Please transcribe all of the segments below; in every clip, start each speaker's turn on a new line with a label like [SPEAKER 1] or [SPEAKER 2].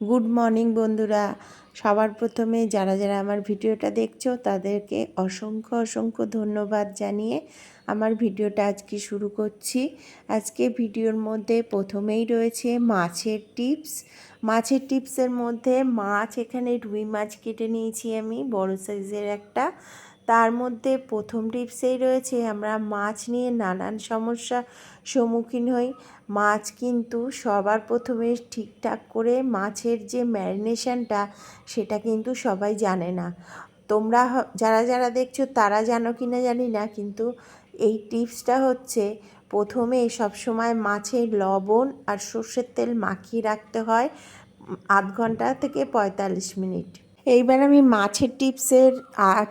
[SPEAKER 1] Good morning বন্ধুরা। সবার প্রথমে যারা যারা আমার ভিডিওটা দেখছ, তাদেরকে অসংখ্য অসংখ্য ধন্যবাদ জানিয়ে আমার ভিডিওটা আজকে শুরু করছি। আজকে ভিডিওর মধ্যে প্রথমেই রয়েছে মাছের টিপস। মাছের টিপসের মধ্যে মাছ, এখানে রুই মাছ কেটে নিয়েছি আমি, বড় সাইজের একটা। তার মধ্যে প্রথম টিপসেই রয়েছে আমরা মাছ নিয়ে নানান সমস্যা সম্মুখীন হই। মাছ কিন্তু সবার প্রথমে ঠিকঠাক করে মাছের যে ম্যারিনেশনটা, সেটা কিন্তু সবাই জানে না। তোমরা যারা যারা দেখছ তারা জানো কি না জানি না, কিন্তু এই টিপসটা হচ্ছে প্রথমে সবসময় মাছের লবণ আর সর্ষের তেল মাখিয়ে রাখতে হয় আধ ঘণ্টা থেকে পঁয়তাল্লিশ মিনিট। এইবার আমি মাছের টিপসের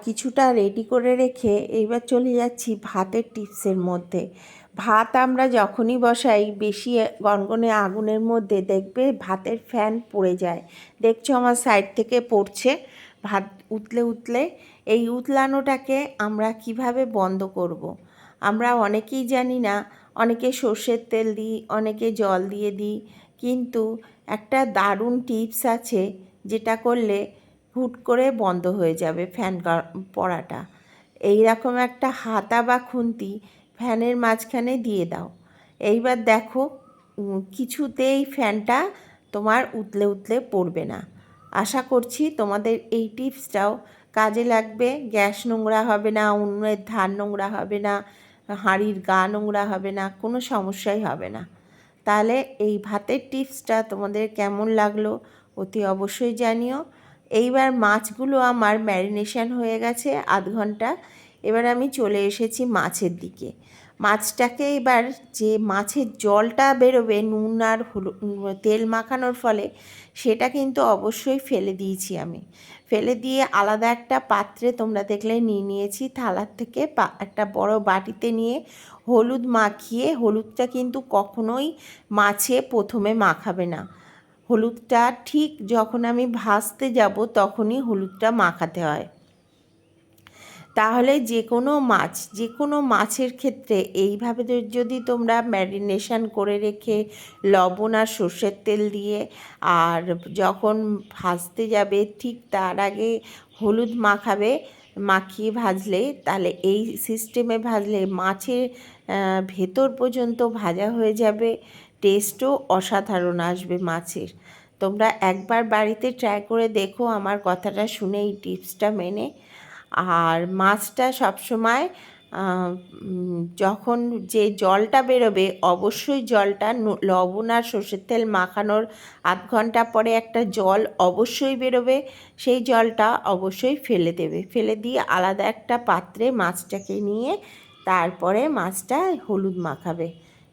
[SPEAKER 1] কিছুটা রেডি করে রেখে এইবার চলে যাচ্ছি ভাতের টিপসের মধ্যে। ভাত আমরা যখনই বসাই, বেশি গনগনে আগুনের মধ্যে দেখবে ভাতের ফ্যান পড়ে যায়। দেখছ আমার সাইড থেকে পড়ছে ভাত উতলে উতলে। এই উতলানোটাকে আমরা কীভাবে বন্ধ করব। আমরা অনেকেই জানি না, অনেকে সর্ষের তেল দিই, অনেকে জল দিয়ে দিই, কিন্তু একটা দারুণ টিপস আছে যেটা করলে হুট করে বন্ধ হয়ে যাবে ফ্যান পড়াটা। এই রকম একটা হাতা বা খুন্তি ফ্যানের মাঝখানে দিয়ে দাও। এইবার দেখো কিছুতেই ফ্যানটা তোমার উতলে উতলে পড়বে না। আশা করছি তোমাদের এই টিপসটাও কাজে লাগবে। গ্যাস নোংরা হবে না, উনুনের ধান নোংরা হবে না, হাঁড়ির গা নোংরা হবে না, কোনো সমস্যাই হবে না। তাহলে এই ভাতের টিপসটা তোমাদের কেমন লাগল অতি অবশ্যই জানিও। এইবার মাছগুলো আমার ম্যারিনেশন হয়ে গেছে আধ ঘণ্টা। এবার আমি চলে এসেছি মাছের দিকে। মাছটাকে এবার যে মাছের জলটা বেরোবে নুন আর তেল মাখানোর ফলে সেটা কিন্তু অবশ্যই ফেলে দিয়েছি আমি। ফেলে দিয়ে আলাদা একটা পাত্রে তোমরা দেখলে নিয়ে নিয়েছি থালার থেকে একটা বড় বাটিতে নিয়ে হলুদ মাখিয়ে, হলুদটা কিন্তু কখনোই মাছে প্রথমে মাখাবে না। হলুদটা ঠিক যখন আমি ভাজতে যাব তখনই হলুদটা মাখাতে হয়। তাহলে যে কোনো মাছ যে কোনো মাছের ক্ষেত্রে এইভাবে যদি তোমরা ম্যারিনেশন করে রেখে লবণ আর সর্ষের তেল দিয়ে আর যখন ভাজতে যাবে ঠিক তার আগে হলুদ মাখাবে, মাখিয়ে ভাজলে, তাহলে এই সিস্টেমে ভাজলে মাছের ভেতর পর্যন্ত ভাজা হয়ে যাবে। টেস্টও অসাধারণ আসবে মাছের। তোমরা একবার বাড়িতে ট্রাই করে দেখো, আমার কথাটা শুনে এই টিপসটা মেনে। আর মাছটা সবসময় যখন যে জলটা বেরোবে, অবশ্যই জলটা লবণ আর সর্ষের তেল মাখানোর আধ ঘণ্টা পরে একটা জল অবশ্যই বেরোবে, সেই জলটা অবশ্যই ফেলে দেবে। ফেলে দিয়ে আলাদা একটা পাত্রে মাছটাকে নিয়ে, তারপরে মাছটা হলুদ মাখাবে।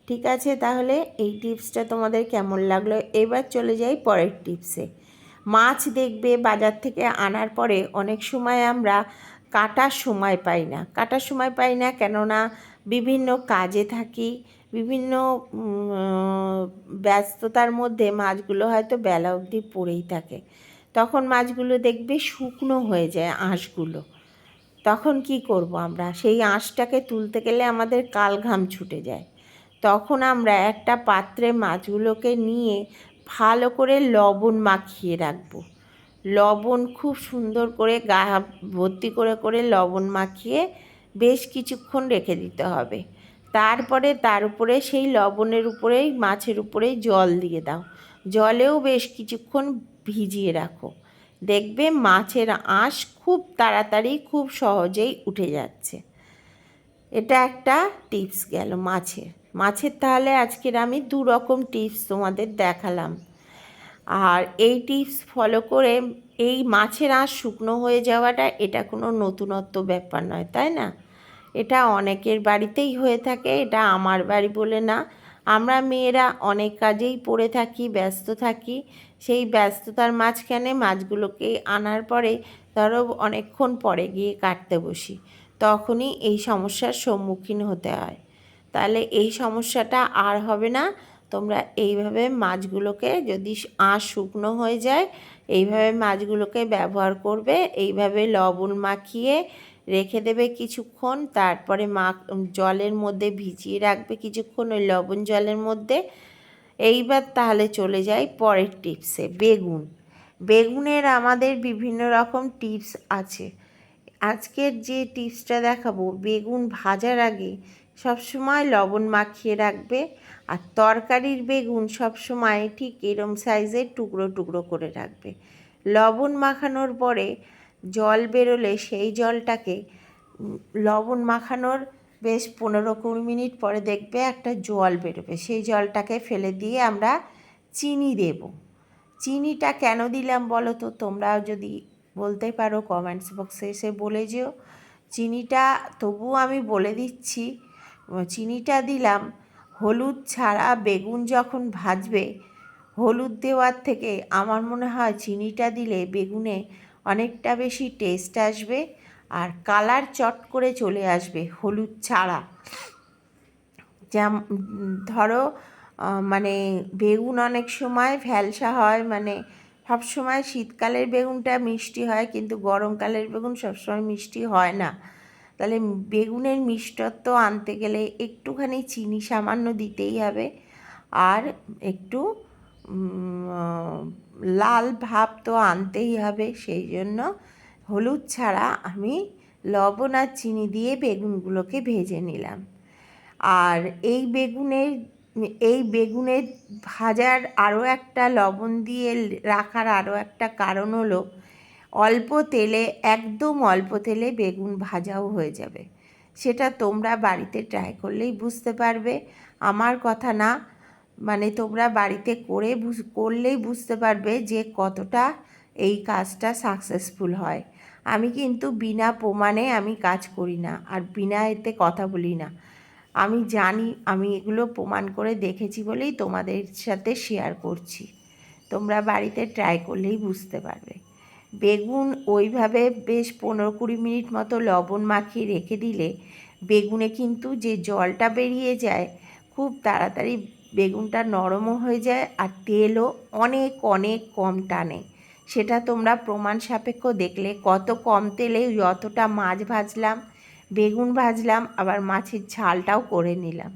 [SPEAKER 1] ঠিক আছে? তাহলে এই টিপসটা তোমাদের কেমন লাগল? এবার চলে যাই পরের টিপসে। মাছ দেখবে বাজার থেকে আনার পরে অনেক সময় আমরা কাটার সময় পাই না। কাটার সময় পাই না কেননা বিভিন্ন কাজে থাকি, বিভিন্ন ব্যস্ততার মধ্যে মাছগুলো হয়তো বেলা অবধি পড়েই থাকে। তখন মাছগুলো দেখবে শুকনো হয়ে যায় আঁশগুলো। তখন কি করব আমরা? সেই আঁশটাকে তুলতে গেলে আমাদের কাল ঘাম ছুটে যায়। তখন আমরা একটা পাত্রে মাছগুলোকে নিয়ে ভালো করে লবণ মাখিয়ে রাখব। লবণ খুব সুন্দর করে গা ভর্তি করে করে লবণ মাখিয়ে বেশ কিছুক্ষণ রেখে দিতে হবে। তারপরে তার উপরে সেই লবণের উপরেই, মাছের উপরেই জল দিয়ে দাও। জলেও বেশ কিছুক্ষণ ভিজিয়ে রাখো। দেখবে মাছের আঁশ খুব তাড়াতাড়ি, খুব সহজেই উঠে যাচ্ছে। এটা একটা টিপস গেল মাছের। মাছের তাহলে আজকের আমি দু রকম টিপস তোমাদের দেখালাম। আর এই টিপস ফলো করে এই মাছের আঁশ শুকনো হয়ে যাওয়াটা এটা কোনো নতুনত্ব ব্যাপার নয়, তাই না? এটা অনেকের বাড়িতেই হয়ে থাকে, এটা আমার বাড়ি বলে না। আমরা মেয়েরা অনেক কাজেই পড়ে থাকি, ব্যস্ত থাকি। সেই ব্যস্ততার মাঝখানে মাছগুলোকে আনার পরে ধরো অনেকক্ষণ পরে গিয়ে কাটতে বসি। তখনই এই সমস্যার সম্মুখীন হতে হয়। তাহলে এই সমস্যাটা আর হবে না। তোমরা এইভাবে মাছগুলোকে যদি আঁশ শুকনো হয়ে যায়, এইভাবে মাছগুলোকে ব্যবহার করবে, এইভাবে লবণ মাখিয়ে রেখে দেবে কিছুক্ষণ, তারপরে মা জলের মধ্যে ভিজিয়ে রাখবে কিছুক্ষণ, ওই লবণ জলের মধ্যে। এইবার তাহলে চলে যাই পরের টিপসে, বেগুন। বেগুনের আমাদের বিভিন্ন রকম টিপস আছে। আজকের যে টিপসটা দেখাবো, বেগুন ভাজার আগে সবসময় লবণ মাখিয়ে রাখবে আর তরকারির বেগুন সবসময় ঠিক এরম সাইজের টুকরো টুকরো করে রাখবে। লবণ মাখানোর পরে জল বেরোলে সেই জলটাকে লবণ মাখানোর বেশ পনেরো কুড়ি মিনিট পরে দেখবে একটা জল বেরোবে। সেই জলটাকে ফেলে দিয়ে আমরা চিনি দেব। চিনিটা কেন দিলাম বলো তো? তোমরাও যদি বলতে পারো কমেন্টস বক্সে এসে বলে যেও। চিনিটা তবুও আমি বলে দিচ্ছি চিনিটা দিলাম। হলুদ ছাড়া বেগুন যখন ভাজবে, হলুদ দেওয়ার থেকে আমার মনে হয় চিনিটা দিলে বেগুনে অনেকটা বেশি টেস্ট আসবে আর কালার চট করে চলে আসবে হলুদ ছাড়া। যেম, ধরো মানে বেগুন অনেক সময় ভ্যালসা হয় মানে সব সময় শীতকালের বেগুনটা মিষ্টি হয়, কিন্তু গরমকালের বেগুন সবসময় মিষ্টি হয় না। তাহলে বেগুনের মিষ্টত্ব আনতে গেলে একটুখানি চিনি সামান্য দিতেই হবে। আর একটু লাল ভাব তো আনতেই হবে, সেই জন্য হলুদ ছাড়া আমি লবণ আর চিনি দিয়ে বেগুনগুলোকে ভেজে নিলাম। আর এই বেগুনের এই বেগুনের ভাজার আরও একটা লবণ দিয়ে রাখার আরও একটা কারণ হলো অল্প তেলে, একদম অল্প তেলে বেগুন ভাজাও হয়ে যাবে। সেটা তোমরা বাড়িতে ট্রাই করলেই বুঝতে পারবে। আমার কথা না মানে তোমরা বাড়িতে করে করলেই বুঝতে পারবে যে কতটা এই কাজটা সাকসেসফুল হয়। আমি কিন্তু বিনা প্রমাণে আমি কাজ করি না, আর বিনা এতে কথা বলি না। আমি জানি, আমি এগুলো প্রমাণ করে দেখেছি বলেই তোমাদের সাথে শেয়ার করছি। তোমরা বাড়িতে ট্রাই করলেই বুঝতে পারবে। বেগুন ওইভাবে বেশ পনেরো কুড়ি মিনিট মতো লবণ মাখিয়ে রেখে দিলে বেগুনে কিন্তু যে জলটা বেরিয়ে যায়, খুব তাড়াতাড়ি বেগুনটা নরমও হয়ে যায় আর তেলও অনেক অনেক কম টানে। সেটা তোমরা প্রমাণ সাপেক্ষ দেখলে কত কম তেলে যতটা মাছ ভাজলাম, বেগুন ভাজলাম, আবার মাছের ঝালটাও করে নিলাম।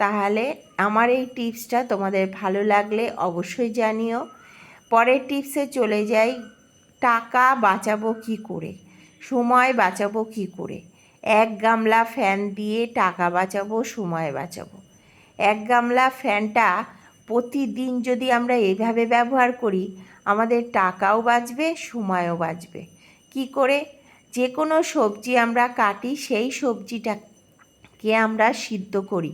[SPEAKER 1] তাহলে আমার এই টিপসটা তোমাদের ভালো লাগলে অবশ্যই জানিও। পরের টিপসে চলে যাই টাকা বাঁচাবো কি করে? সময় বাঁচাবো কি করে? এক গামলা ফ্যান দিয়ে টাকা বাঁচাবো, সময় বাঁচাবো। এক গামলা ফ্যানটা প্রতিদিন যদি আমরা এভাবে ব্যবহার করি, আমাদের টাকাও বাঁচবে, সময়ও বাঁচবে। কি করে? যে কোনো সবজি আমরা কাটি, সেই সবজিটাকে আমরা সিদ্ধ করি।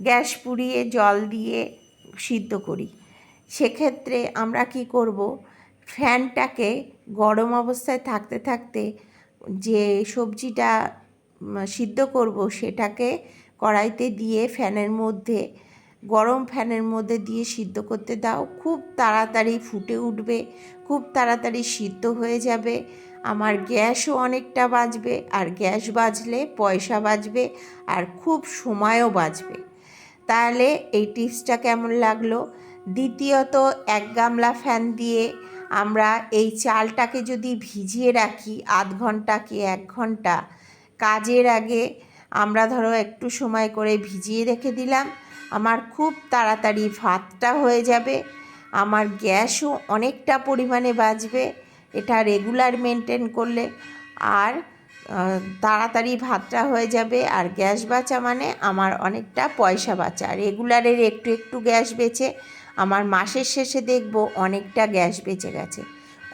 [SPEAKER 1] গ্যাস পুড়িয়ে, জল দিয়ে সিদ্ধ করি। সেক্ষেত্রে আমরা কি করব? ফ্যানটাকে গরম অবস্থায় থাকতে থাকতে যে সবজিটা সিদ্ধ করব সেটাকে কড়াইতে দিয়ে ফ্যানের মধ্যে, গরম ফ্যানের মধ্যে দিয়ে সিদ্ধ করতে দাও। খুব তাড়াতাড়ি ফুটে উঠবে, খুব তাড়াতাড়ি সিদ্ধ হয়ে যাবে। আমার গ্যাসও অনেকটা বাঁচবে আর গ্যাস বাঁচলে পয়সা বাঁচবে আর খুব সময়ও বাঁচবে তাহলে এই টিপসটা কেমন লাগল? দ্বিতীয়ত, এক গামলা ফ্যান দিয়ে আমরা এই চালটাকে যদি ভিজিয়ে রাখি আধ ঘণ্টা কি এক ঘণ্টা, কাজের আগে আমরা ধরো একটু সময় করে ভিজিয়ে রেখে দিলাম, আমার খুব তাড়াতাড়ি ভাতটা হয়ে যাবে, আমার গ্যাসও অনেকটা পরিমাণে বাঁচবে এটা রেগুলার মেনটেন করলে আর তাড়াতাড়ি ভাতটা হয়ে যাবে আর গ্যাস বাঁচা মানে আমার অনেকটা পয়সা বাঁচা। রেগুলারের একটু একটু গ্যাস বেঁচে আমার মাসের শেষে দেখব অনেকটা গ্যাস বেঁচে গেছে।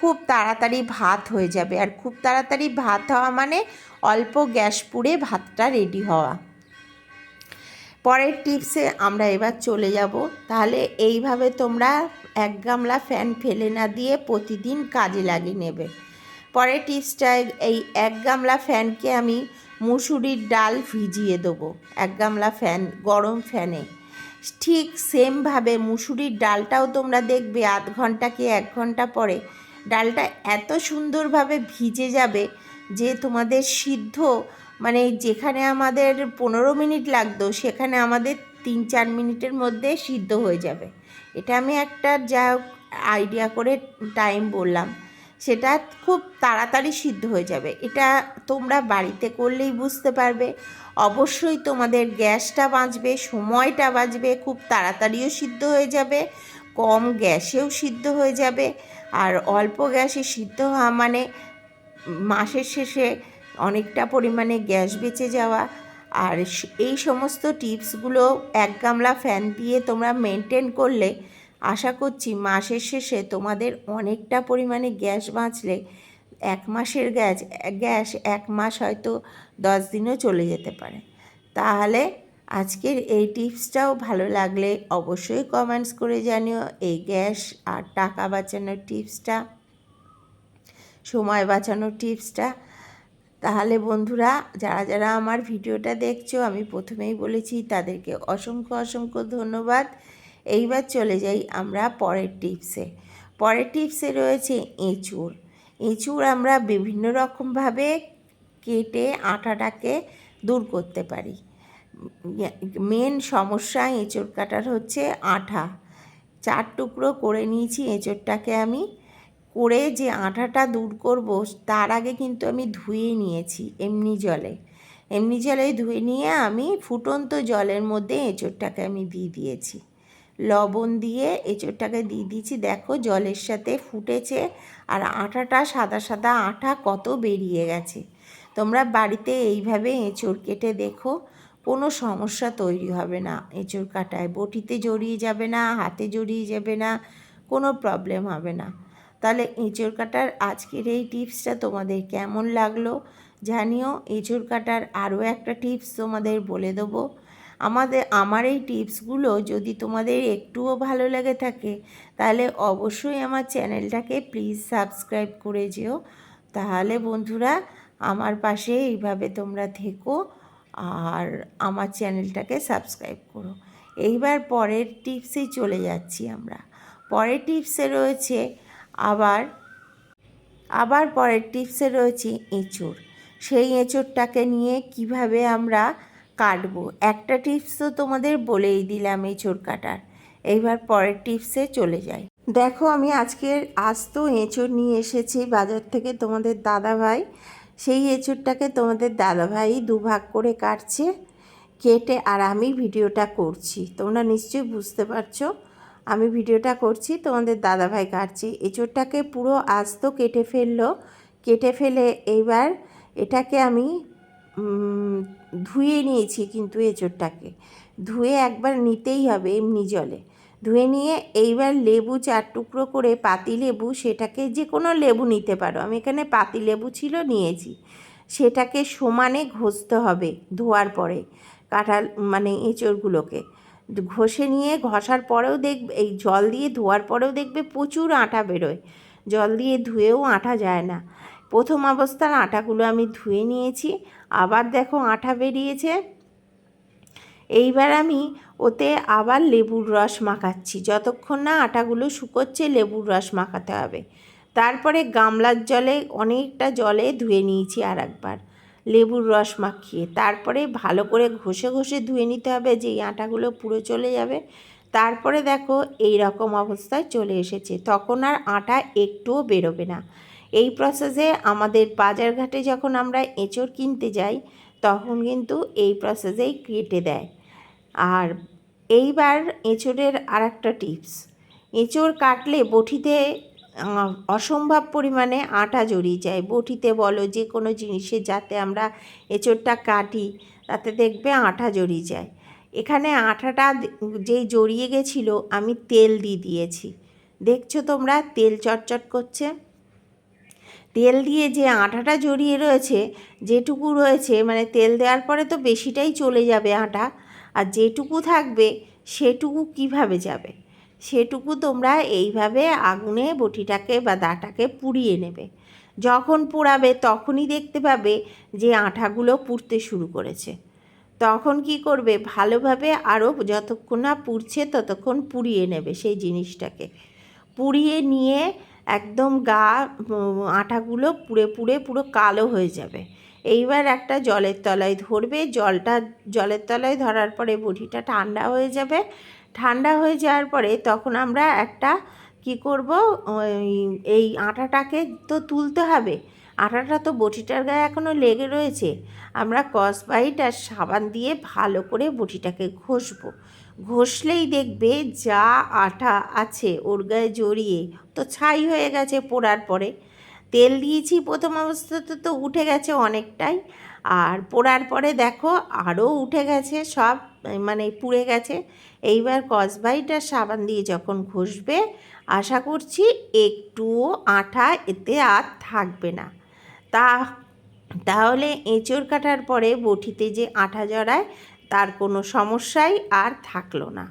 [SPEAKER 1] খুব তাড়াতাড়ি ভাত হয়ে যাবে আর খুব তাড়াতাড়ি ভাত হওয়া মানে অল্প গ্যাস পুড়ে ভাতটা রেডি হওয়া। পরের টিপসে আমরা এবার চলে যাব। তাহলে এইভাবে তোমরা এক গামলা ফ্যান ফেলে না দিয়ে প্রতিদিন কাজে লাগিয়ে নেবে। পরের টিপসটা, এই এক গামলা ফ্যানকে আমি মুসুরির ডাল ভিজিয়ে দেবো। এক গামলা ফ্যান, গরম ফ্যানে। ঠিক সেমভাবে মুসুরির ডালটাও তোমরা দেখবে আধ ঘণ্টা কি এক ঘণ্টা পরে। ডালটা এত সুন্দরভাবে ভিজে যাবে যে তোমাদের সিদ্ধ মানে যেখানে আমাদের পনেরো মিনিট লাগতো, সেখানে আমাদের তিন চার মিনিটের মধ্যে সিদ্ধ হয়ে যাবে। এটা আমি একটা যা আইডিয়া করে টাইম বললাম। সেটা খুব তাড়াতাড়ি সিদ্ধ হয়ে যাবে। এটা তোমরা বাড়িতে করলেই বুঝতে পারবে। অবশ্যই তোমাদের গ্যাসটা বাঁচবে সময়টা বাঁচবে খুব তাড়াতাড়িও সিদ্ধ হয়ে যাবে, কম গ্যাসেও সিদ্ধ হয়ে যাবে। আর অল্প গ্যাসে সিদ্ধ হওয়া মানে মাসের শেষে অনেকটা পরিমাণে গ্যাস বেঁচে যাওয়া। আর এই সমস্ত টিপসগুলো এক গামলা ফ্যান দিয়ে তোমরা মেনটেন করলে, আশা করছি মাসের শেষে তোমাদের অনেকটা পরিমাণে গ্যাস বাঁচলে এক মাসের গ্যাস গ্যাস এক মাস হয়তো দশ দিনও চলে যেতে পারে। তাহলে আজকের এই টিপসটাও ভালো লাগলে অবশ্যই কমেন্টস করে জানিও এই গ্যাস আর টাকা বাঁচানোর টিপসটা, সময় বাঁচানোর টিপসটা। তাহলে বন্ধুরা, যারা যারা আমার ভিডিওটা দেখছ, আমি প্রথমেই বলেছি তাদেরকে অসংখ্য অসংখ্য ধন্যবাদ। এইবার চলে যাই আমরা পরের টিপসে। পরের টিপসে রয়েছে এঁচুড়। এঁচুড় আমরা বিভিন্ন রকমভাবে কেটে আটাটাকে দূর করতে পারি। মেন সমস্যা এঁচড় কাটার হচ্ছে আঠা। চার টুকরো করে নিয়েছি এঁচড়টাকে আমি। করে যে আঠাটা দূর করব, তার আগে কিন্তু আমি ধুয়ে নিয়েছি এমনি জলে। এমনি জলে ধুয়ে নিয়ে আমি ফুটন্ত জলের মধ্যে এঁচড়টাকে আমি দিয়ে দিয়েছি। লবণ দিয়ে এঁচড়টাকে দিয়ে দিয়েছি। দেখো জলের সাথে ফুটেছে আর আটাটা সাদা সাদা আটা কত বেরিয়ে গেছে। তোমরা বাড়িতে এইভাবে এঁচড় কেটে দেখো, কোনো সমস্যা তৈরি হবে না। এঁচড় কাটায় বটিতে জড়িয়ে যাবে না, হাতে জড়িয়ে যাবে না, কোনো প্রবলেম হবে না। তাহলে এঁচড় কাটার আজকের এই টিপসটা তোমাদের কেমন লাগল জানিও। এঁচড় কাটার আরও একটা টিপস তোমাদের বলে দেবো। আমাদের, আমার এই টিপসগুলো যদি তোমাদের একটুও ভালো লেগে থাকে, তাহলে অবশ্যই আমার চ্যানেলটাকে প্লিজ সাবস্ক্রাইব করে যেও। তাহলে বন্ধুরা, আমার পাশে এইভাবে তোমরা থেকো আর আমার চ্যানেলটাকে সাবস্ক্রাইব করো। এইবার পরের টিপসেই চলে যাচ্ছি আমরা। পরের টিপসে রয়েছে আবার আবার পরের টিপসে রয়েছে এঁচড়। সেই এঁচড়টাকে নিয়ে কীভাবে আমরা কাটবো। একটা টিপস তো তোমাদের বলেই দিলাম এঁচড় কাটার এইবার পরের টিপসে চলে যাই। দেখো, আমি আজকের আস্ত এঁচড় নিয়ে এসেছি বাজার থেকে তোমাদের দাদা ভাই সেই এঁচড়টাকে তোমাদের দাদা ভাই দুভাগ করে কাটছে, কেটে আর আমি ভিডিওটা করছি। তোমরা নিশ্চয়ই বুঝতে পারছ, আমি ভিডিওটা করছি, তোমাদের দাদাভাই কাটছে। এঁচোড়টাকে পুরো আস্ত কেটে ফেলল। কেটে ফেলে এইবার এটাকে আমি ধুয়ে নিয়েছি কিন্তু এঁচোড়টাকে। ধুয়ে একবার নিতেই হবে এমনি জলে। ধুয়ে নিয়ে এইবার লেবু চার টুকরো করে পাতি লেবু, সেটাকে যে কোনো লেবু নিতে পারো। আমি এখানে পাতি লেবু ছিল নিয়েছি। সেটাকে সমানে ঘষতে হবে ধোয়ার পরে কাঁঠাল মানে এঁচড়গুলোকে। ঘষে নিয়ে ঘষার পরেও দেখবে, এই জল দিয়ে ধোয়ার পরেও দেখবে প্রচুর আটা বেরোয়। জল দিয়ে ধুয়েও আটা যায় না। প্রথম অবস্থার আটাগুলো আমি ধুয়ে নিয়েছি। আবার দেখো আটা বেরিয়েছে। এইবার আমি ওতে আবার লেবুর রস মাখাচ্ছি। যতক্ষণ না আটাগুলো শুকোচ্ছে লেবুর রস মাখাতে হবে। তারপরে গামলার জলে অনেকটা জলে ধুয়ে নিয়েছি আর একবার লেবুর রস মাখিয়ে। তারপরে ভালো করে ঘষে ঘষে ধুয়ে নিতে হবে যে আটাগুলো পুরো চলে যাবে। তারপরে দেখো এই রকম অবস্থায় চলে এসেছে। তখন আর আটা একটুও বেরোবে না। এই প্রসেসে আমাদের বাজারঘাটে যখন আমরা এঁচড় কিনতে যাই, তখন কিন্তু এই প্রসেসেই কেটে দেয়। আর এইবার এঁচড়ের আর একটা টিপস এঁচড় কাটলে বটিতে অসম্ভব পরিমাণে আটা জড়িয়ে যায়। বটিতে বলো যে কোনো জিনিসে যাতে আমরা এঁচড়টা কাটি, তাতে দেখবে আটা জড়িয়ে যায়। এখানে আটাটা দে- যেই জড়িয়ে গেছিল, আমি তেল দিয়ে দিয়েছি। দেখছ তোমরা, তেল চটচট করছে? তেল দিয়ে যে আটাটা জড়িয়ে রয়েছে, যেটুকু রয়েছে মানে তেল দেওয়ার পরে তো বেশিটাই চলে যাবে আটা, আর যেটুকু থাকবে সেটুকু কীভাবে যাবে? সেটুকু তোমরা এইভাবে আগুনে বটিটাকে বা দাটাকে পুড়িয়ে নেবে। যখন পোড়াবে তখনই দেখতে পাবে যে আঠাগুলো পুড়তে শুরু করেছে। তখন কি করবে? ভালোভাবে আরও যতক্ষণ না পুড়ছে ততক্ষণ পুড়িয়ে নেবে সেই জিনিসটাকে। পুড়িয়ে নিয়ে একদম গা, আটাগুলো পুড়ে পুড়ে পুরো কালো হয়ে যাবে। এইবার একটা জলের তলায় ধরবে, জলটা, জলের তলায় ধরার পরে বটিটা ঠান্ডা হয়ে যাবে। ঠান্ডা হয়ে যাওয়ার পরে তখন আমরা একটা কি করব এই আটাটাকে তো তুলতে হবে। আটাটা তো বটিটার গায়ে এখনও লেগে রয়েছে। আমরা কসবাইট আর সাবান দিয়ে ভালো করে বটিটাকে ঘষবো। ঘষলেই দেখবে যা আটা আছে ওর গায়ে জড়িয়ে। তো ছাই হয়ে গেছে পোড়ার পরে। তেল দিয়েছি প্রথম অবস্থাতে তো উঠে গেছে অনেকটাই। আর পোড়ার পরে দেখো আরও উঠে গেছে, সব মানে পুড়ে গেছে। এইবার কসবাইট সাবান দিয়ে যখন ঘষবে, আশা করছি একটুও আঠা এতে আর থাকবে না। তা, তাহলে এঁচড় কাটার পরে বটিতে যে আঠা জড়ায় তার কোনো সমস্যাই আর থাকল না।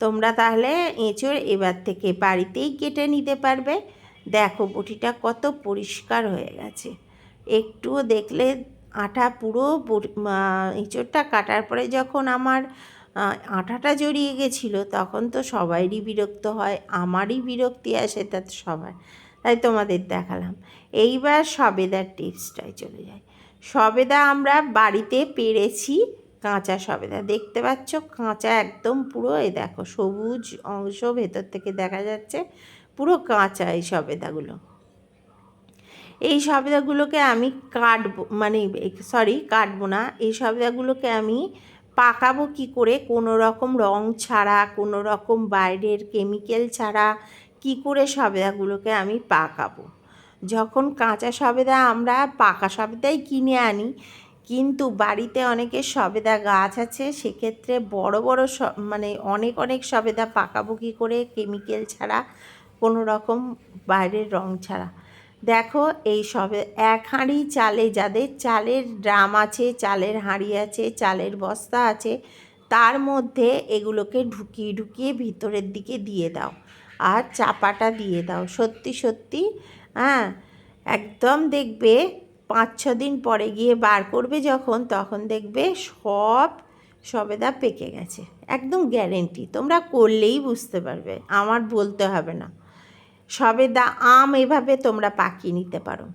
[SPEAKER 1] তোমরা তাহলে এঁচড় এবার থেকে বাড়িতেই কেটে নিতে পারবে। দেখো বটিটা কত পরিষ্কার হয়ে গেছে। একটুও দেখলে আঠা পুরো এঁচড়টা কাটার পরে যখন আমার আঠাটা জড়িয়ে গেছিল তখন তো সবাইরই বিরক্ত হয়, আমারই বিরক্তি আসে তা সবার। তাই তোমাদের দেখালাম। এইবার সবেদার টিপসটাই চলে যায় সবেদা আমরা বাড়িতে পেরেছি। কাঁচা সবেদা দেখতে পাচ্ছ কাঁচা একদম পুরো, এই দেখো সবুজ অংশ ভেতর থেকে দেখা যাচ্ছে পুরো কাঁচা এই সবেদাগুলো। এই সবেদাগুলোকে আমি কাটবো মানে সরি কাটবো না, এই সবেদাগুলোকে আমি পাকাবো কি করে? কোনো রকম রং ছাড়া, কোনো রকম বাইরের কেমিক্যাল ছাড়া কি করে সবেদাগুলোকে আমি পাকাবো? যখন কাঁচা সবেদা আমরা পাকা সবেদাই কিনে আনি কিন্তু বাড়িতে অনেকের সবেদা গাছ আছে, সেক্ষেত্রে বড় বড় মানে অনেক অনেক সবেদা পাকাবো কী করে কেমিক্যাল ছাড়া কোনো রকম বাইরের রং ছাড়া। দেখো এই সবে, এক হাঁড়ি চালে যাদের, চালের ড্রাম আছে, চালের হাঁড়ি আছে, চালের বস্তা আছে, তার মধ্যে এগুলোকে ঢুকিয়ে ঢুকিয়ে ভিতরের দিকে দিয়ে দাও আর চাপাটা দিয়ে দাও। সত্যি সত্যি হ্যাঁ একদম দেখবে পাঁচ ছ দিন পরে গিয়ে বার করবে যখন, তখন দেখবে সব সবেদা পেকে গেছে। একদম গ্যারেন্টি তোমরা করলেই বুঝতে পারবে। আমার বলতে হবে না। সবেদা আম এভাবে তোমরা পাকিয়ে নিতে পারো।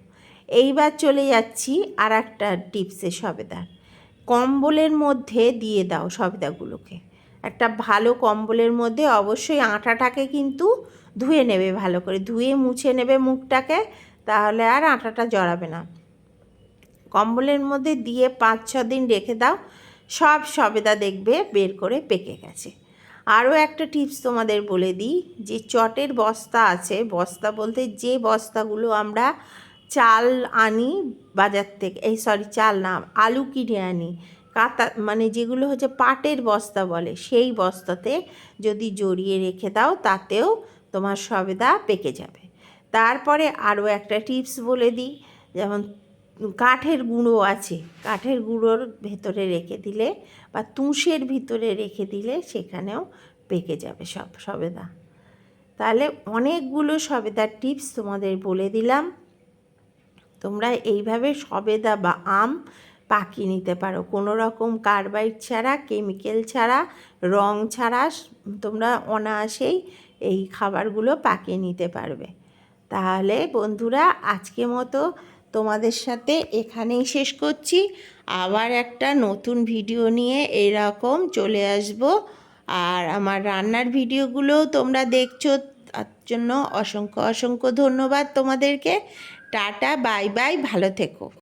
[SPEAKER 1] এইবার চলে যাচ্ছি আর একটা টিপসে সবেদার কম্বলের মধ্যে দিয়ে দাও সবেদাগুলোকে একটা ভালো কম্বলের মধ্যে অবশ্যই আটাটাকে কিন্তু ধুয়ে নেবে ভালো করে। ধুয়ে মুছে নেবে মুখটাকে, তাহলে আর আটাটা জড়াবে না। কম্বলের মধ্যে দিয়ে পাঁচ, ছ দিন রেখে দাও। সব সবেদা দেখবে, বের করে পেকে গেছে। আরও একটা টিপস তোমাদের বলে দিই, যে চটের বস্তা আছে, বস্তা বলতে যে বস্তাগুলো আমরা চাল আনি বাজার থেকে, এই সরি চাল না, আলু কিনে আনি কাতা মানে যেগুলো হচ্ছে পাটের বস্তা বলে, সেই বস্তাতে যদি জড়িয়ে রেখে দাও, তাতেও তোমার সবেদা পেকে যাবে। তারপরে আরও একটা টিপস বলে দিই, যেমন কাঠের গুঁড়ো আছে, কাঠের গুঁড়োর ভেতরে রেখে দিলে বা তুষের ভিতরে রেখে দিলে সেখানেও পেকে যাবে সব, সবেদা। তাহলে অনেকগুলো সবেদার টিপস তোমাদের বলে দিলাম। তোমরা এইভাবে সবেদা বা আম পাকিয়ে নিতে পারো। কোনো রকম কার্বাইড ছাড়া, কেমিক্যাল ছাড়া, রং ছাড়া তোমরা অনায়াসেই এই খাবারগুলো পাকিয়ে নিতে পারবে। তাহলে বন্ধুরা আজকে মতো তোমাদের সাথে এখানেই শেষ করছি। আবার একটা নতুন ভিডিও নিয়ে এরকম চলে আসব। আর আমার রান্নার ভিডিওগুলো তোমরা দেখছ। তার জন্য অসংখ্য অসংখ্য ধন্যবাদ তোমাদেরকে। টাটা, বাই বাই, ভালো থেকো।